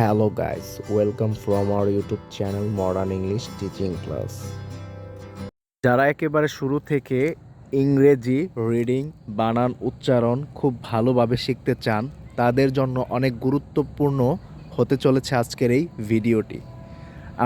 Hello guys, welcome from our YouTube channel modern English teaching class যারা একেবারে শুরু থেকে ইংরেজি রিডিং বানান উচ্চারণ খুব ভালোভাবে শিখতে চান তাদের জন্য অনেক গুরুত্বপূর্ণ হতে চলেছে আজকের এই ভিডিওটি।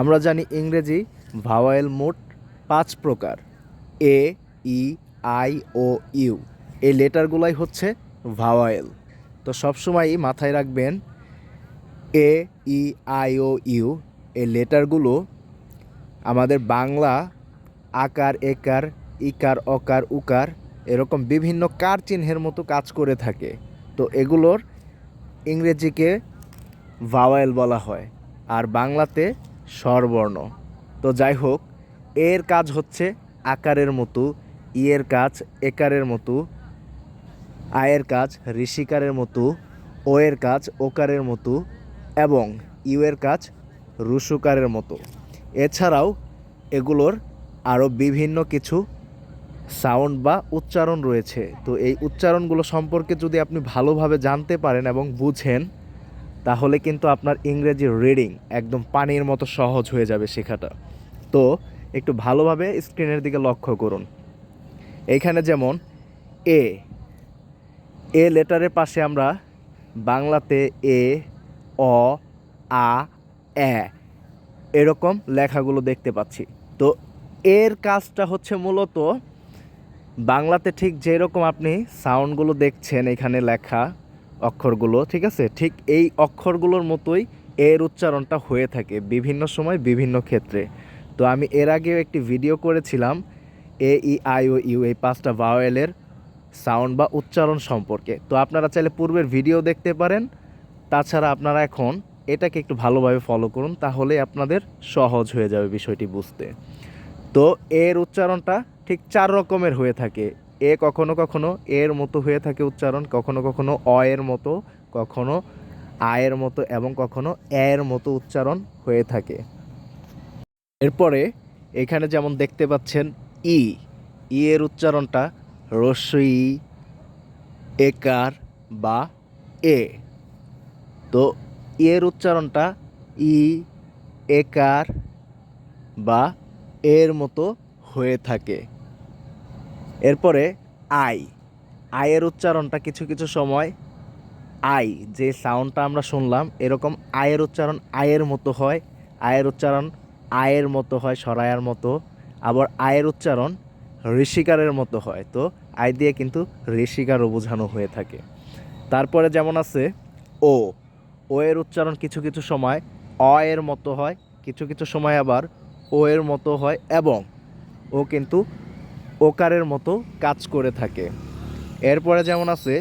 আমরা জানি ইংরেজি ভাওয়েল মোট পাঁচ প্রকার। এ ই আই ও ইউ এই লেটারগুলাই হচ্ছে ভাওয়েল তো সবসময়ই মাথায় রাখবেন এ ই আই ও ইউ এই লেটারগুলো আমাদের বাংলা আকার, একার, ইকার, অকার, উকার এরকম বিভিন্ন কার চিহ্নের মতো কাজ করে থাকে। তো এগুলোর ইংরেজিকে ভাওয়েল বলা হয় আর বাংলাতে স্বরবর্ণ। তো যাই হোক, এর কাজ হচ্ছে আকারের মতো ইয়ের কাজ, একারের মতো, আয়ের কাজ, ঋষিকারের মতো, ও এর কাজ, ওকারের মতো এবং ইউ এর কাজ রুসুকারের মতো। এছাড়াও এগুলোর আরও বিভিন্ন কিছু সাউন্ড বা উচ্চারণ রয়েছে। তো এই উচ্চারণগুলো সম্পর্কে যদি আপনি ভালোভাবে জানতে পারেন এবং বুঝেন, তাহলে কিন্তু আপনার ইংরেজি রিডিং একদম পানির মতো সহজ হয়ে যাবে শেখাটা। তো একটু ভালোভাবে স্ক্রিনের দিকে লক্ষ্য করুন। এইখানে যেমন এ এ লেটারের পাশে আমরা বাংলাতে এ অ, আ, এ এরকম লেখাগুলো দেখতে পাচ্ছি। তো এর কাজটা হচ্ছে মূলত বাংলাতে ঠিক যেরকম আপনি সাউন্ডগুলো দেখছেন এখানে লেখা অক্ষরগুলো, ঠিক আছে? ঠিক এই অক্ষরগুলোর মতোই এর উচ্চারণটা হয়ে থাকে বিভিন্ন সময় বিভিন্ন ক্ষেত্রে। তো আমি এর আগেও একটি ভিডিও করেছিলাম এ, ই, আই, ও, ইউ, এই পাঁচটা ভাওয়েলের সাউন্ড বা উচ্চারণ সম্পর্কে। তো আপনারা চাইলে পূর্বের ভিডিও দেখতে পারেন। তাছাড়া আপনারা এখন এটাকে একটু ভালোভাবে ফলো করুন, তাহলে আপনাদের সহজ হয়ে যাবে বিষয়টি বুঝতে। তো এর উচ্চারণটা ঠিক চার রকমের হয়ে থাকে। এ কখনো কখনো এর মতো হয়ে থাকে উচ্চারণ, কখনো কখনো অ এর মতো, কখনো আয়ের মতো এবং কখনো এর মতো উচ্চারণ হয়ে থাকে। এরপরে এখানে যেমন দেখতে পাচ্ছেন ই ই এর উচ্চারণটা রস্যই একার বা এ। তো এর উচ্চারণটা ই, একার বা এর মতো হয়ে থাকে। এরপরে আই। আয়ের উচ্চারণটা কিছু কিছু সময় আই, যে সাউন্ডটা আমরা শুনলাম, এরকম আয়ের উচ্চারণ আয়ের মতো হয়। আয়ের উচ্চারণ আয়ের মতো হয় সরায়ার মতো। আবার আয়ের উচ্চারণ ঋষিকারের মতো হয়। তো আয় দিয়ে কিন্তু ঋষিকারও বোঝানো হয়ে থাকে। তারপরে যেমন আছে, ও। ও এর উচ্চারণ কিছু কিছু সময় অ এর মতো হয়, কিছু কিছু সময় আবার ও এর মতো হয় এবং ও কিন্তু ওকারের মতো কাজ করে থাকে। এরপরে যেমন আছে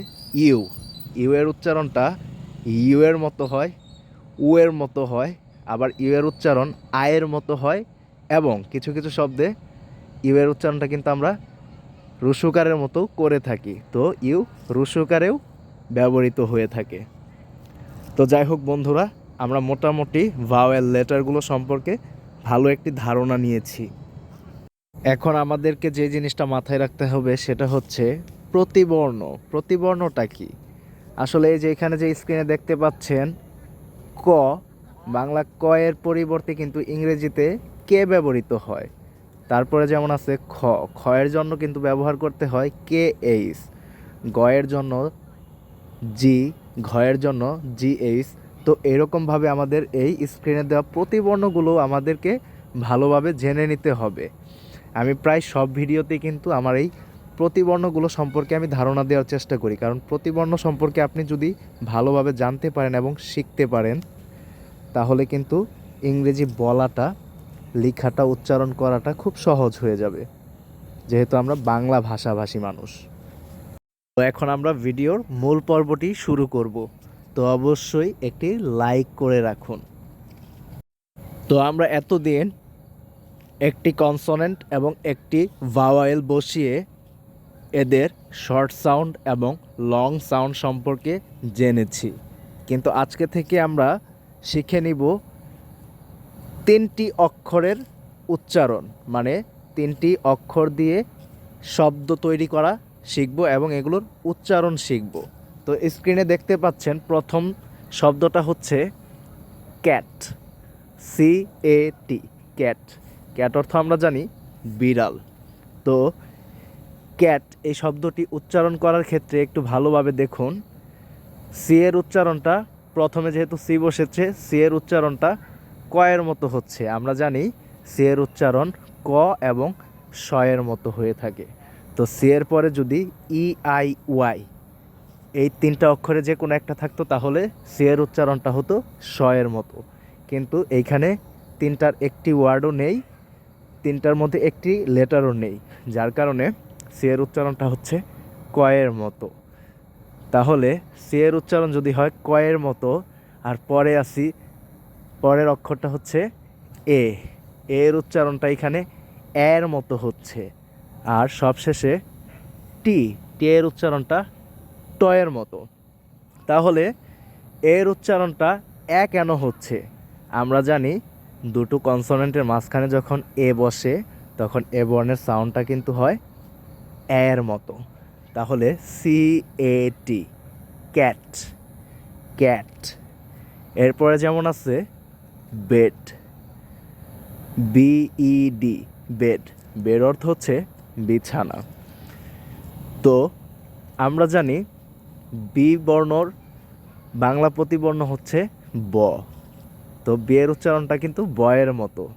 ইউ ইউ এর উচ্চারণটা ইউ এর মতো হয় উ এর মতো হয়, আবার ইউ এর উচ্চারণ আয়ের মতো হয় এবং কিছু কিছু শব্দে ইউ এর উচ্চারণটা কিন্তু আমরা রুসুকারের মতো করে থাকি। তো ইউ রুসুকারেও ব্যবহৃত হয়ে থাকে। তো যাই হোক বন্ধুরা, আমরা মোটামুটি ভাওয়েল লেটারগুলো সম্পর্কে ভালো একটি ধারণা নিয়েছি। এখন আমাদেরকে যে জিনিসটা মাথায় রাখতে হবে সেটা হচ্ছে প্রতিবর্ণ। প্রতিবর্ণটা কি? আসলে এই যে এখানে যে স্ক্রিনে দেখতে পাচ্ছেন, ক, বাংলা ক এর পরিবর্তে কিন্তু ইংরেজিতে কে ব্যবহৃত হয়? তারপরে যেমন আছে খ খ এর জন্য কিন্তু ব্যবহার করতে হয় কে এইচ এর জন্য জি ঘয়ের জন্য জি এইচ তো এরকমভাবে আমাদের এই স্ক্রিনে দেওয়া প্রতিবর্ণগুলো আমাদেরকে ভালোভাবে জেনে নিতে হবে। আমি প্রায় সব ভিডিওতেই কিন্তু আমার এই প্রতিবর্ণগুলো সম্পর্কে আমি ধারণা দেওয়ার চেষ্টা করি, কারণ প্রতিবর্ণ সম্পর্কে আপনি যদি ভালোভাবে জানতে পারেন এবং শিখতে পারেন, তাহলে কিন্তু ইংরেজি বলাটা, লেখাটা, উচ্চারণ করাটা খুব সহজ হয়ে যাবে। যেহেতু আমরা বাংলা ভাষাভাষী মানুষ। তো এখন আমরা ভিডিওর মূল পর্বটি শুরু করব। তো অবশ্যই একটি লাইক করে রাখুন। তো আমরা এতদিন একটি কনসোনেন্ট এবং একটি ভাওয়েল বসিয়ে এদের শর্ট সাউন্ড এবং লং সাউন্ড সম্পর্কে জেনেছি। কিন্তু আজকে থেকে আমরা শিখে নিব তিনটি অক্ষরের উচ্চারণ। মানে তিনটি অক্ষর দিয়ে শব্দ তৈরি করা শিখব এবং এগুলোর উচ্চারণ শিখব। তো স্ক্রিনে দেখতে পাচ্ছেন প্রথম শব্দটা হচ্ছে cat C A T cat cat অর্থ আমরা জানি বিড়াল। তো ক্যাট এই শব্দটি উচ্চারণ করার ক্ষেত্রে একটু ভালোভাবে দেখুন। সি এর উচ্চারণটা, প্রথমে যেহেতু সি বসেছে সি এর উচ্চারণটা ক এর মতো হচ্ছে। আমরা জানি সি এর উচ্চারণ ক এবং শ এর মতো হয়ে থাকে। তো সি এর পরে যদি ই আই ওয়াই এই তিনটা অক্ষরে যে কোনো একটা থাকতো, তাহলে সি এর উচ্চারণটা হতো শ এর মতো। কিন্তু এইখানে তিনটার একটি ওয়ার্ডও নেই, তিনটার মধ্যে একটি লেটারও নেই, যার কারণে সি এর উচ্চারণটা হচ্ছে কয়ের মতো। তাহলে সি এর উচ্চারণ যদি হয় কয়ের মতো, আর পরে আসি, পরের অক্ষরটা হচ্ছে এ এর উচ্চারণটা এখানে এর মতো হচ্ছে। আর সবশেষে টি টি এর উচ্চারণটা টয়ের মতো। তাহলে এর উচ্চারণটা এ কেন হচ্ছে? আমরা জানি দুটো কনসোনেন্টের মাঝখানে যখন এ বসে, তখন এ বর্ণের সাউন্ডটা কিন্তু হয় এর মতো। তাহলে C, A, T, cat cat. এরপরে যেমন আছে, বেড বিইডি বেড। বেড অর্থ হচ্ছে বিছানা। তো আমরা জানি বি বর্ণর বাংলা প্রতিবর্ণ হচ্ছে ব। তো বিয়ের উচ্চারণটা কিন্তু বয়ের মতো।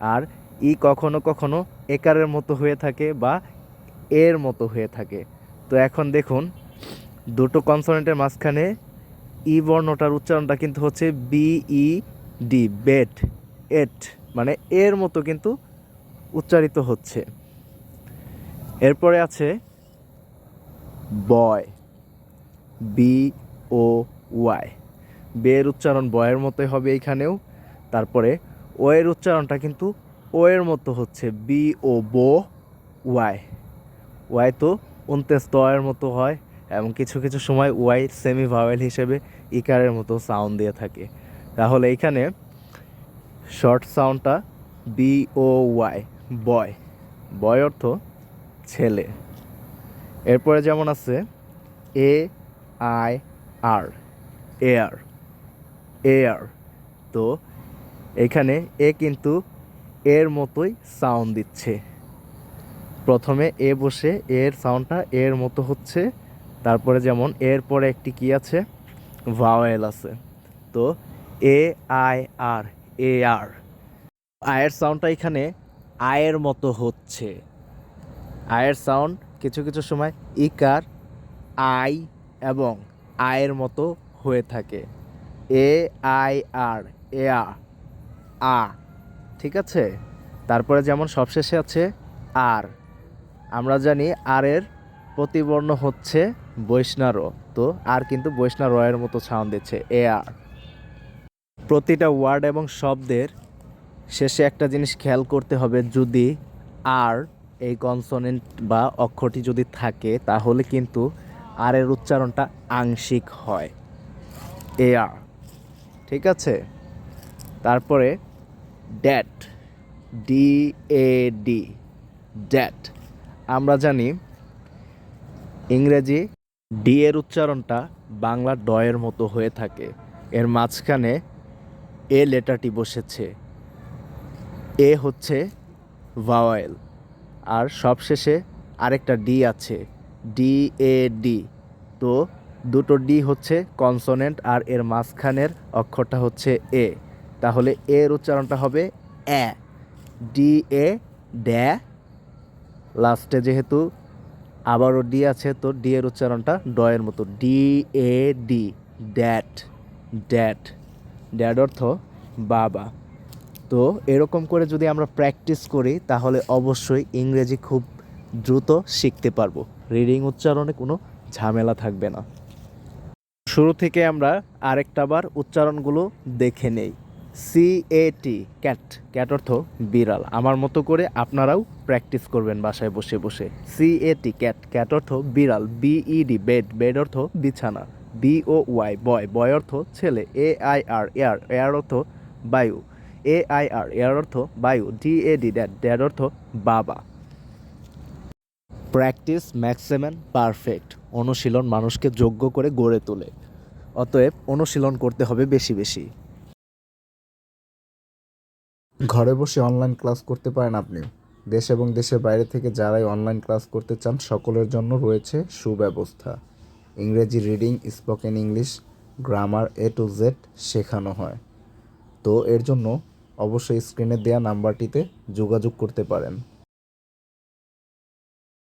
আর ই কখনো কখনো একারের মতো হয়ে থাকে বা এর মতো হয়ে থাকে। তো এখন দেখুন, দুটো কনসোনেন্টের মাঝখানে ই বর্ণটার উচ্চারণটা কিন্তু হচ্ছে বি, ই, ডি বেড এট মানে এর মতো কিন্তু উচ্চারিত হচ্ছে। এরপরে আছে বয়, বি ও ওয়াই। বের উচ্চারণ বয়ের মতোই হবে এইখানেও, তারপরে ও এর উচ্চারণটা কিন্তু ও এর মতো হচ্ছে, বি ও বো ওয়াই। ওয়াই তো উনতেস ত এর মতো হয় এবং কিছু কিছু সময় ওয়াই সেমি ভাওয়েল হিসেবে ইকারের মতো সাউন্ড দিয়ে থাকে। তাহলে এইখানে শর্ট সাউন্ডটা বি ও ওয়াই, বয়। বয় অর্থ ছেলে। এরপরে যেমন আছে A I R air air তো এখানে এ কিন্তু এর মতোই সাউন্ড দিচ্ছে। প্রথমে এ বসে এর সাউন্ডটা এর মতো হচ্ছে। তারপরে যেমন এর পরে একটি কি আছে? ভাওয়েল আছে। তো এ আই আর এ আর আয়ের সাউন্ডটা এখানে আয়ের মতো হচ্ছে। আয়ের সাউন্ড কিছু কিছু সময় ইকার, আই এবং আয়ের মতো হয়ে থাকে। এ, আই, আর, এ, আ ঠিক আছে? তারপরে যেমন সবশেষে আছে, আর। আমরা জানি আর এর প্রতিবর্ণ হচ্ছে বৈষ্ণার তো আর কিন্তু বৈষ্ণা রয়ের মতো সাউন্ড দিচ্ছে, এ, আর। প্রতিটা ওয়ার্ড এবং শব্দের শেষে একটা জিনিস খেয়াল করতে হবে, যদি, আর এই কনসোনেন্ট বা অক্ষরটি যদি থাকে, তাহলে কিন্তু আর এর উচ্চারণটা আংশিক হয়। এ আর ঠিক আছে? তারপরে dad D A D dad আমরা জানি ইংরেজি ডি এর উচ্চারণটা বাংলা ডয়ের মতো হয়ে থাকে। এর মাঝখানে এ লেটারটি বসেছে। এ হচ্ছে ভাওয়েল আর সবশেষে আরেকটা ডি আছে। ডি এ ডি তো দুটো ডি হচ্ছে কনসোনেন্ট আর এর মাঝখানের অক্ষরটা হচ্ছে এ তাহলে এর উচ্চারণটা হবে এ ডি এ ড্যা লাস্টে যেহেতু আবারও ডি আছে, তো ডি এর উচ্চারণটা ডয়ের মতো। D A D dad dad dad অর্থ বাবা। তো এরকম করে যদি আমরা প্র্যাকটিস করি, তাহলে অবশ্যই ইংরেজি খুব দ্রুত শিখতে পারব। রিডিং উচ্চারণে কোনো ঝামেলা থাকবে না। শুরু থেকে আমরা আরেকটা বার উচ্চারণগুলো দেখে নেই। C A T cat cat অর্থ বিড়াল। আমার মতো করে আপনারাও প্র্যাকটিস করবেন বাসায় বসে বসে। C A T cat cat অর্থ বিড়াল। বিইডি বেড বেড অর্থ বিছানা। বি ও ওয়াই বয় বয় অর্থ ছেলে। A I R air air অর্থ বায়ু। এ আই আর এয়ার অর্থ বায়ু D A D dad dad অর্থ বাবা। প্র্যাকটিস ম্যাক্সিমাম পারফেক্ট অনুশীলন মানুষকে যোগ্য করে গড়ে তোলে, অতএব অনুশীলন করতে হবে বেশি বেশি। ঘরে বসে অনলাইন ক্লাস করতে পারেন আপনি। দেশ এবং দেশের বাইরে থেকে যারাই অনলাইন ক্লাস করতে চান, সকলের জন্য রয়েছে সুব্যবস্থা। ইংরেজি reading spoken English grammar A to Z শেখানো হয়। তো এর জন্য অবশ্যই স্ক্রিনে দেয়া নাম্বারটিতে যোগাযোগ করতে পারেন।